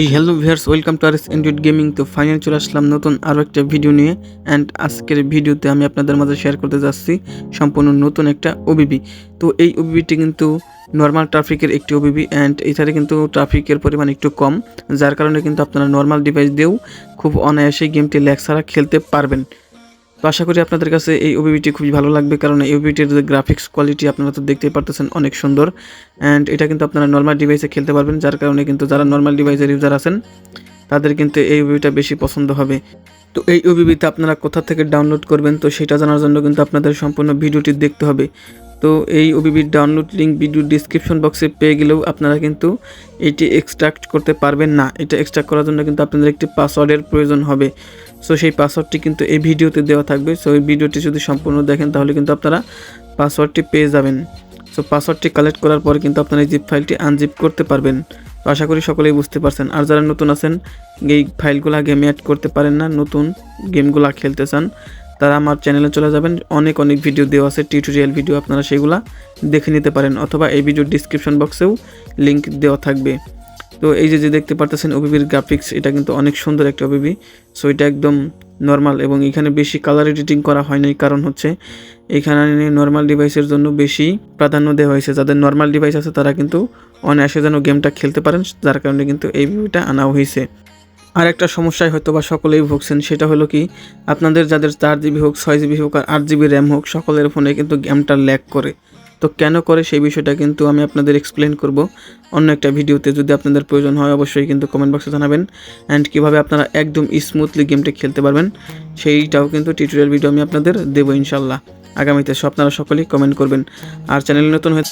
এই hello viewers welcome to RS android gaming তো final চলে আসলাম নতুন আরও একটা ভিডিও নিয়ে অ্যান্ড আজকের ভিডিওতে আমি আপনাদের মাঝে শেয়ার করতে যাচ্ছি সম্পূর্ণ নতুন একটা ওবিবি তো এই ওবিবিটি কিন্তু নর্মাল ট্রাফিকের একটি ওবিবি অ্যান্ড এছাড়া কিন্তু ট্রাফিকের পরিমাণ একটু কম, যার কারণে কিন্তু আপনারা নর্মাল ডিভাইস দিয়েও খুব অনায়াসে গেমটি ল্যাগ ছাড়া খেলতে পারবেন। তো আশা করি আপনাদের কাছে এই ওবিবিটি খুবই ভালো লাগবে, কারণ এই ওবিবিটির যে গ্রাফিক্স কোয়ালিটি আপনারা তো দেখতেই পারতেছেন অনেক সুন্দর। অ্যান্ড এটা কিন্তু আপনারা নর্মাল ডিভাইসে খেলতে পারবেন, যার কারণে কিন্তু যারা নর্মাল ডিভাইসের ইউজার আছেন, তাদের কিন্তু এই ওবিবিটা বেশি পছন্দ হবে। তো এই ওবিবিতে আপনারা কোথা থেকে ডাউনলোড করবেন, তো সেটা জানার জন্য কিন্তু আপনাদের সম্পূর্ণ ভিডিওটি দেখতে হবে। তো এই ওবিবির ডাউনলোড লিঙ্ক ভিডিও ডিসক্রিপশন বক্সে পেয়ে গেলেও আপনারা কিন্তু এটি এক্সট্রাক্ট করতে পারবেন না। এটা এক্সট্রাক্ট করার জন্য কিন্তু আপনাদের একটি পাসওয়ার্ডের প্রয়োজন হবে। সো সেই পাসওয়ার্ডটি কিন্তু এই ভিডিওতে দেওয়া থাকবে। সো এই ভিডিওটি যদি সম্পূর্ণ দেখেন, তাহলে কিন্তু আপনারা পাসওয়ার্ডটি পেয়ে যাবেন। সো পাসওয়ার্ডটি কালেক্ট করার পরে কিন্তু আপনারা এই জিপ ফাইলটি আনজিপ করতে পারবেন। তো আশা করি সকলেই বুঝতে পারছেন। আর যারা নতুন আছেন, এই ফাইলগুলো গেমে অ্যাড করতে পারেন না, নতুন গেমগুলো খেলতে চান, তারা আমার চ্যানেলে চলে যাবেন। অনেক অনেক ভিডিও দেওয়া আছে টিউটোরিয়াল ভিডিও আপনারা সেগুলা দেখে নিতে পারেন। অথবা এই ভিডিওর ডিসক্রিপশন বক্সেও লিংক দেওয়া থাকবে। তো এই যে যে দেখতে পারতেছেন ওবিবির গ্রাফিক্স এটা কিন্তু অনেক সুন্দর একটা ওবিবি সো এটা একদম নর্মাল এবং এখানে বেশি কালার এডিটিং করা হয়নি কারণ হচ্ছে এখানে নর্মাল ডিভাইসের জন্য বেশি প্রাধান্য দেওয়া হয়েছে। যাদের নর্মাল ডিভাইস আছে, তারা কিন্তু অনায়াসে যেন গেমটা খেলতে পারেন, যার কারণে কিন্তু এই ভিডিওটা আনা হয়েছে। আর একটা সমস্যায় হয়তো বা সকলেই ভুগছেন, সেটা হলো কি, আপনাদের যাদের চার জিবি হোক, ছয় জিবি হোক আর আট জিবি র্যাম হোক, সকলের ফোনে কিন্তু গেমটা ল্যাগ করে। তো কেন করে সেই বিষয়টা কিন্তু আমি আপনাদের এক্সপ্লেন করব। অন্য একটা ভিডিওতে যদি আপনাদের প্রয়োজন হয়, অবশ্যই কিন্তু কমেন্ট বক্সে জানাবেন। অ্যান্ড কীভাবে আপনারা একদম স্মুথলি গেমটা খেলতে পারবেন, সেইটাও কিন্তু টিউটোরিয়াল ভিডিও আমি আপনাদের দেবো ইনশাল্লাহ আগামীতে আপনারা সকলেই কমেন্ট করবেন। আর চ্যানেল নতুন হয়ে